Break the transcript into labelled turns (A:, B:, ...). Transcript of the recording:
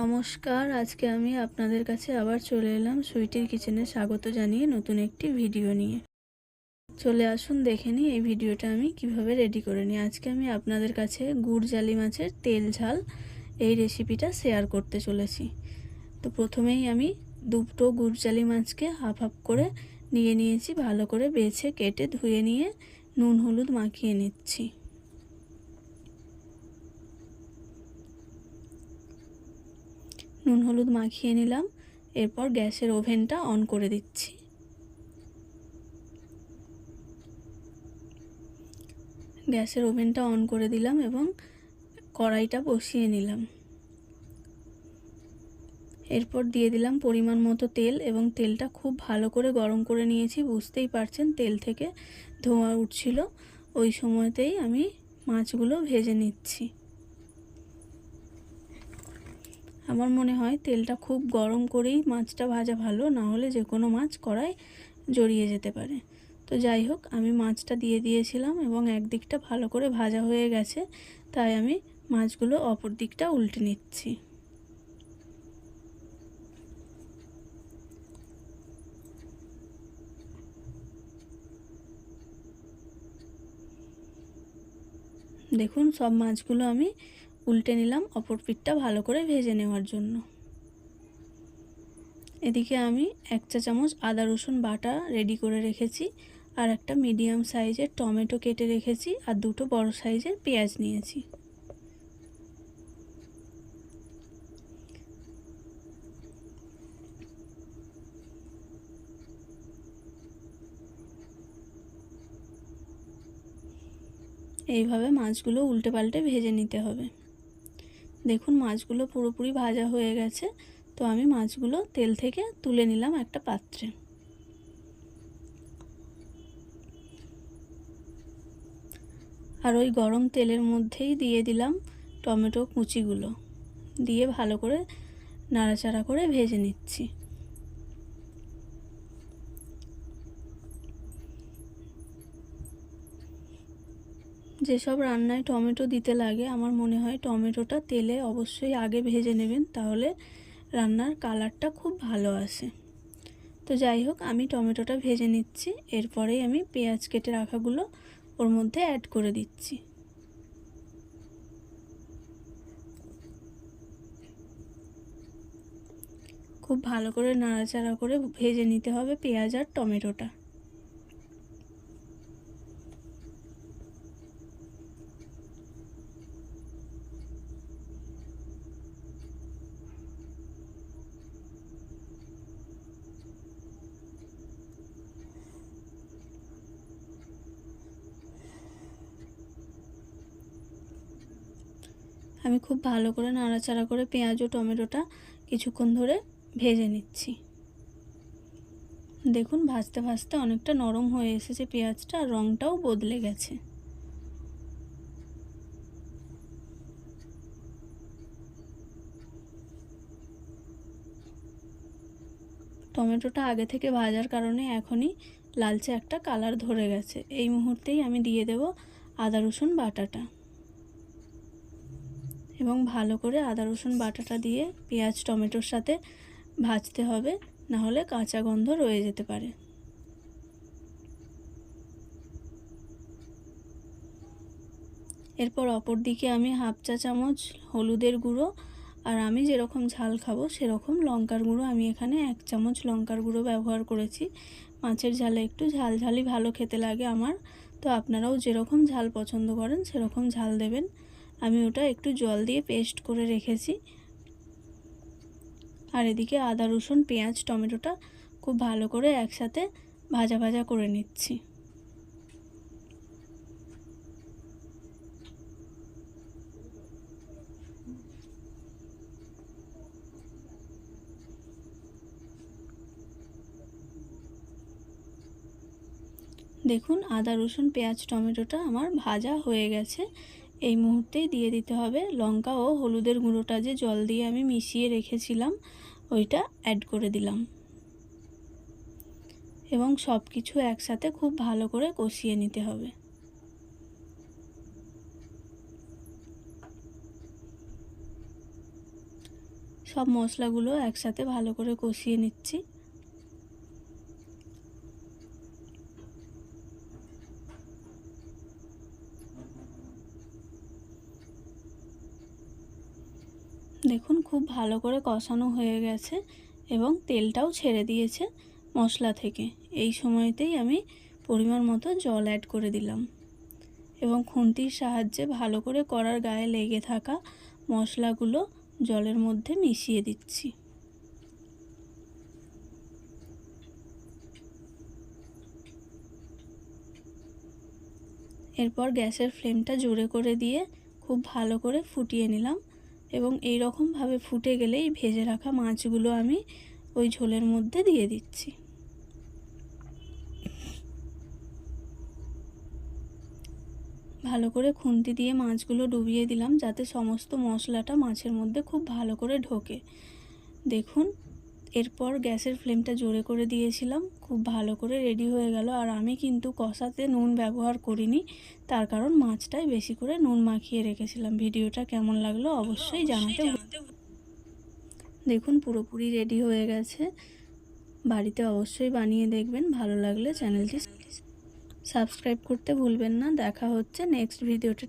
A: নমস্কার, আজকে আমি আপনাদের কাছে আবার চলে এলাম সুইটির কিচেনে স্বাগত জানিয়ে নতুন একটি ভিডিও নিয়ে। চলে আসুন, দেখে নিই এই ভিডিওটা আমি কীভাবে রেডি করে নিই। আজকে আমি আপনাদের কাছে গুড় জালি মাছের তেল ঝাল এই রেসিপিটা শেয়ার করতে চলেছি। তো প্রথমেই আমি দুটো গুড় জালি মাছকে হাফ হাফ করে নিয়ে নিয়েছি, ভালো করে বেছে কেটে ধুয়ে নিয়ে নুন, হলুদ মাখিয়ে নিচ্ছি। নুন হলুদ মাখিয়ে নিলাম। এরপর গ্যাসের ওভেনটা অন করে দিচ্ছি। গ্যাসের ওভেনটা অন করে দিলাম এবং কড়াইটা বসিয়ে নিলাম। এরপর দিয়ে দিলাম পরিমাণ মতো তেল এবং তেলটা খুব ভালো করে গরম করে নিয়েছি। বুঝতেই পারছেন তেল থেকে ধোঁয়া উঠছিল। ওই সময়তেই আমি মাছগুলো ভেজে নিচ্ছি। আমার মনে হয় তেলটা খুব গরম করেই মাছটা ভাজা ভালো, না হলে যে কোনো মাছ কড়াই জড়িয়ে যেতে পারে। তো যাই হোক, আমি মাছটা দিয়ে দিয়েছিলাম এবং একদিকটা ভালো করে ভাজা হয়ে গেছে, তাই আমি মাছগুলো অপর দিকটা উল্টে নিচ্ছি। দেখুন, সব মাছগুলো আমি উল্টে নিলাম, অপর পিঠটা ভালো করে ভেজে নেওয়ার জন্য। এদিকে আমি এক চা চামচ আদা, রসুন, বাটা রেডি করে রেখেছি আর একটা মিডিয়াম সাইজের টমেটো কেটে রেখেছি আর দুটো বড় সাইজের পেঁয়াজ নিয়েছি। এইভাবে মাছগুলো উল্টে পাল্টে ভেজে নিতে হবে। দেখুন মাছগুলো পুরোপুরি ভাজা হয়ে গেছে, তো আমি মাছগুলো তেল থেকে তুলে নিলাম একটা পাত্রে। আর ওই গরম তেলের মধ্যেই দিয়ে দিলাম টমেটো কুচিগুলো, দিয়ে ভালো করে নাড়াচাড়া করে ভেজে নিচ্ছি। যেসব রান্নায় টমেটো দিতে লাগে, আমার মনে হয় টমেটোটা তেলে অবশ্যই আগে ভেজে নেবেন, তাহলে রান্নার কালারটা খুব ভালো আসে। তো যাই হোক, আমি টমেটোটা ভেজে নিচ্ছি, এরপরেই আমি পেঁয়াজ কেটে রাখাগুলো ওর মধ্যে অ্যাড করে দিচ্ছি। খুব ভালো করে নাড়াচাড়া করে ভেজে নিতে হবে পেঁয়াজ আর টমেটোটা। আমি খুব ভালো করে নাড়াচাড়া করে পেঁয়াজ ও টমেটোটা কিছুক্ষণ ধরে ভেজে নিচ্ছি। দেখুন ভাজতে ভাজতে অনেকটা নরম হয়ে এসেছে পেঁয়াজটা আর রঙটাও বদলে গেছে। টমেটোটা আগে থেকে ভাজার কারণে এখনই লালচে একটা কালার ধরে গেছে। এই মুহূর্তেই আমি দিয়ে দেব আদা রসুন বাটাটা। এবং ভালো করে আদা, রসুন, বাটাটা দিয়ে পেঁয়াজ, টমেটোর সাথে ভাজতে হবে না হলে কাঁচা গন্ধ রয়ে যেতে পারে। এরপর অপর দিকে আমি হাফ চা চামচ হলুদের গুঁড়ো, আর আমি যেরকম ঝাল খাব সেরকম লঙ্কার গুঁড়ো। আমি এখানে এক চামচ লঙ্কার গুঁড়ো ব্যবহার করেছি। মাছের ঝালে একটু ঝাল ঝালই ভালো খেতে লাগে আমার। তো আপনারাও যেরকম ঝাল পছন্দ করেন সেরকম ঝাল দেবেন। আমি ওটা একটু জল দিয়ে পেস্ট করে রেখেছি। আর এদিকে আদা, রসুন, পেঁয়াজ, টমেটোটা খুব ভালো করে একসাথে ভাজা ভাজা করে নিচ্ছি। দেখুন, আদা, রসুন, পেঁয়াজ, টমেটোটা আমার ভাজা হয়ে গেছে। এই মুহূর্তেই দিয়ে দিতে হবে লঙ্কা ও হলুদের গুঁড়োটা যে জল দিয়ে আমি মিশিয়ে রেখেছিলাম, ওইটা অ্যাড করে দিলাম। এবং সব কিছু একসাথে খুব ভালো করে কষিয়ে নিতে হবে। সব মশলাগুলো একসাথে ভালো করে কষিয়ে নিচ্ছি। দেখুন, খুব ভালো করে কষানো হয়ে গেছে এবং তেলটাও ছেড়ে দিয়েছে মশলা থেকে। এই সময়তেই আমি পরিমাণ মতো জল অ্যাড করে দিলাম এবং খুন্তির সাহায্যে ভালো করে করার গায়ে লেগে থাকা মশলাগুলো জলের মধ্যে মিশিয়ে দিচ্ছি। এরপর গ্যাসের ফ্লেমটা জোরে করে দিয়ে খুব ভালো করে ফুটিয়ে নিলাম। এবং এই রকমভাবে ফুটে গেলেই ভেজে রাখা মাছগুলো আমি ওই ঝোলের মধ্যে দিয়ে দিচ্ছি। ভালো করে খুন্তি দিয়ে মাছগুলো ডুবিয়ে দিলাম যাতে সমস্ত মশলাটা মাছের মধ্যে খুব ভালো করে ঢোকে। দেখুন এরপর গ্যাসের ফ্লেমটা জোরে করে দিয়েছিলাম খুব ভালো করে রেডি হয়ে গেল। আর আমি কিন্তু কষাতে নুন ব্যবহার করিনি তার কারণ মাছটাই বেশি করে নুন মাখিয়ে রেখেছিলাম। ভিডিওটা কেমন লাগল অবশ্যই জানাতে দেখুন পুরোপুরি রেডি হয়ে গেছে। বাড়িতে অবশ্যই বানিয়ে দেখবেন ভালো লাগলে চ্যানেলটি সাবস্ক্রাইব করতে ভুলবেন না। দেখা হচ্ছে নেক্সট ভিডিওতে।